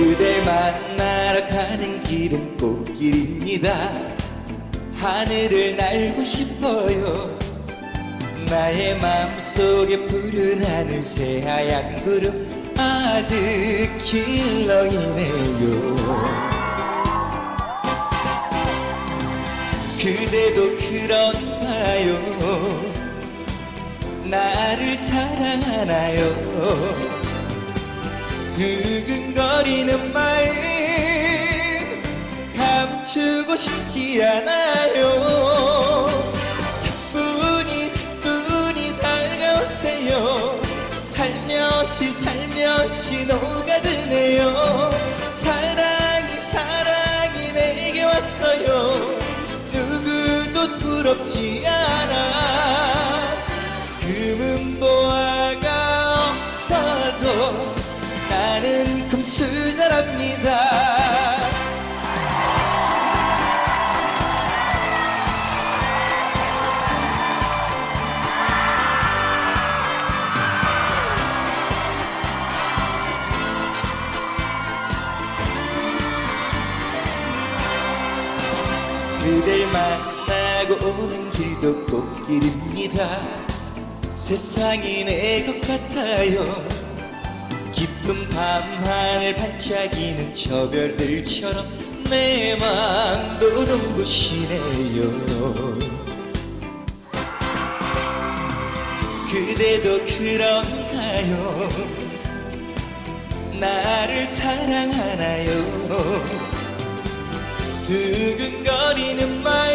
그댈 만나러 가는 길은 꽃길입니다. 하늘을 날고 싶어요. 나의 맘속에 푸른 하늘 새하얀 구름 아득킬러이네요. 그대도 그런가요? 나를 사랑하나요 두근거리는 마음 감추고 싶지 않아요. 사뿐히 사뿐히 다가오세요. 살며시 살며시 녹아드네요. 사랑이 사랑이 내게 왔어요. 누구도 부럽지 않아 수저랍니다. 그댈 만나고 오는 길도 꽃길입니다. 세상이 내 것 같아요 밤하늘 반짝이는 저 별들처럼 내 맘도 눈부시네요. 그대도 그런가요? 나를 사랑하나요? 두근거리는 마음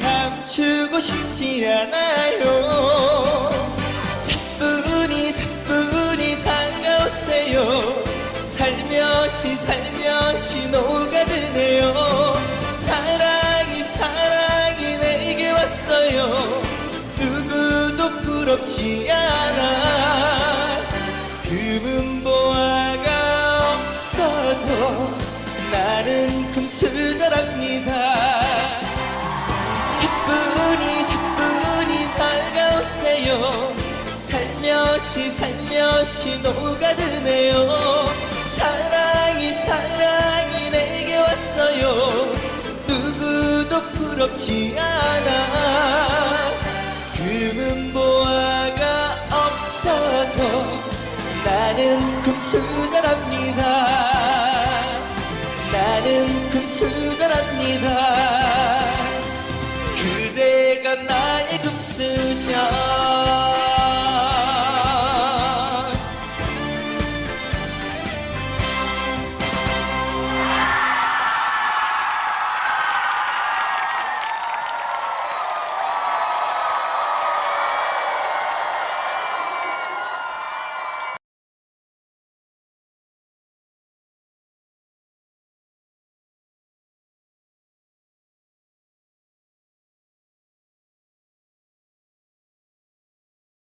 감추고 싶지 않아 살며시 녹아드네요. 사랑이 사랑이 내게 왔어요. 누구도 부럽지 않아. 금은보화가 없어도 나는 금수저랍니다. 사뿐히 사뿐히 다가오세요. 살며시 살며시 녹아드네요 금수저랍니다. 나는 금수저랍니다